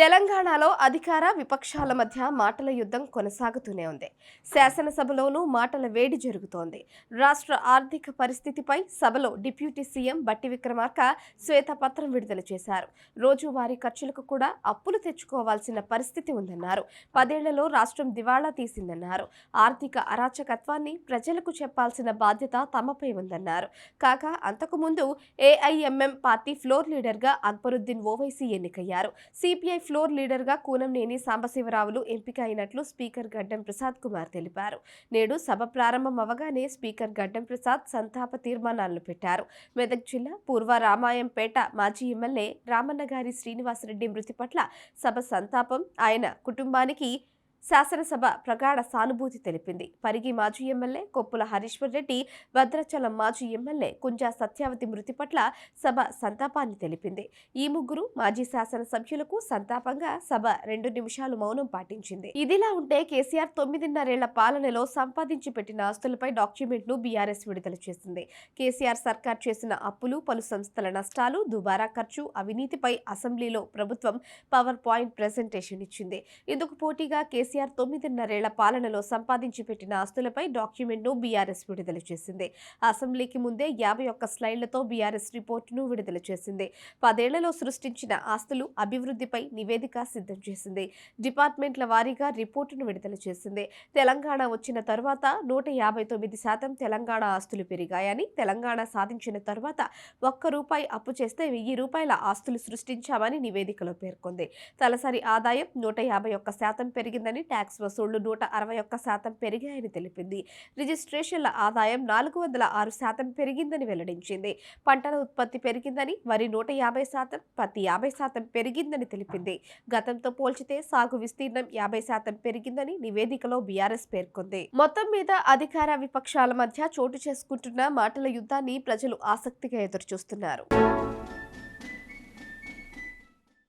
తెలంగాణలో అధికార విపక్షాల మధ్య మాటల యుద్ధం కొనసాగుతూనే ఉంది. శాసనసభలోనూ మాటల వేడి జరుగుతోంది. రాష్ట్ర ఆర్థిక పరిస్థితిపై సభలో డిప్యూటీ సీఎం బట్టి విక్రమార్క శ్వేతపత్రం విడుదల చేశారు. రోజువారీ ఖర్చులకు కూడా అప్పులు తెచ్చుకోవాల్సిన పరిస్థితి ఉందన్నారు. పదేళ్ళలో రాష్ట్రం దివాళా తీసిందన్నారు. ఆర్థిక అరాచకత్వాన్ని ప్రజలకు చెప్పాల్సిన బాధ్యత తమపై ఉందన్నారు. కాగా అంతకుముందు ఏఐఎంఎం పార్టీ ఫ్లోర్ లీడర్గా అక్బరుద్దీన్ ఓవైసీ ఎన్నికయ్యారు. సిపిఐ ఫ్లోర్ లీడర్గా కూనంనేని సాంబశివరావులు ఎంపిక అయినట్లు స్పీకర్ గడ్డం ప్రసాద్ కుమార్ తెలిపారు. నేడు సభ ప్రారంభం అవగానే స్పీకర్ గడ్డం ప్రసాద్ సంతాప తీర్మానాలను పెట్టారు. మెదక్ జిల్లా పూర్వ రామాయంపేట మాజీ ఎమ్మెల్యే రామన్నగారి శ్రీనివాసరెడ్డి మృతి పట్ల సభ సంతాపం. ఆయన కుటుంబానికి శాసనసభ ప్రగాఢ సానుభూతి తెలిపింది. పరిగి మాజీ ఎమ్మెల్యే కొప్పుల హరీశ్వర్ రెడ్డి భద్రాచలం మాజీ ఎమ్మెల్యే కుంజా సత్యావతి మృతి పట్ల సభ సంతాపాన్ని తెలిపింది. ఈ ముగ్గురు మాజీ శాసనసభ్యులకు సంతాపంగా సభ రెండు నిమిషాలు మౌనం పాటించింది. ఇదిలా ఉంటే కేసీఆర్ తొమ్మిదిన్నరేళ్ళ పాలనలో సంపాదించి పెట్టిన ఆస్తులపై డాక్యుమెంట్ను బీఆర్ఎస్ విడుదల చేసింది. కేసీఆర్ సర్కార్ చేసిన అప్పులు పలు సంస్థల నష్టాలు దుబారా ఖర్చు అవినీతిపై అసెంబ్లీలో ప్రభుత్వం పవర్ పాయింట్ ప్రెజెంటేషన్ ఇచ్చింది. ఇందుకు పోటీగా కేసీఆర్ తొమ్మిదిన్నరేళ్ళ పాలనలో సంపాదించి పెట్టిన ఆస్తులపై డాక్యుమెంట్ను బీఆర్ఎస్ విడుదల చేసింది. అసెంబ్లీకి ముందే యాభై ఒక్క స్లైడ్లతో బీఆర్ఎస్ రిపోర్టును విడుదల చేసింది. పదేళ్ళలో సృష్టించిన ఆస్తులు అభివృద్ధిపై నివేదిక సిద్ధం చేసింది. డిపార్ట్మెంట్ల వారీగా రిపోర్టును విడుదల చేసింది. తెలంగాణ వచ్చిన తర్వాత నూట యాభై తొమ్మిది శాతం తెలంగాణ ఆస్తులు పెరిగాయని తెలంగాణ సాధించిన తర్వాత ఒక్క రూపాయి అప్పు చేస్తే వెయ్యి రూపాయల ఆస్తులు సృష్టించామని నివేదికలో పేర్కొంది. తలసరి ఆదాయం నూట యాభై ఒక్క శాతం పెరిగిందని ట్యాక్స్ వసూళ్ళు నూట అరవై ఒక్క శాతం పెరిగాయని తెలిపింది. రిజిస్ట్రేషన్ల ఆదాయం నాలుగు వందల ఆరు శాతం పెరిగిందని వెల్లడించింది. పంటల ఉత్పత్తి పెరిగిందని వరి నూట యాభై శాతం పత్తి యాభై శాతం పెరిగిందని తెలిపింది. గతంతో పోల్చితే సాగు విస్తీర్ణం యాభై శాతం పెరిగిందని నివేదికలో బీఆర్ఎస్ పేర్కొంది. మొత్తం మీద అధికార విపక్షాల మధ్య చోటు చేసుకుంటున్న మాటల యుద్ధాన్ని ప్రజలు ఆసక్తిగా ఎదురుచూస్తున్నారు.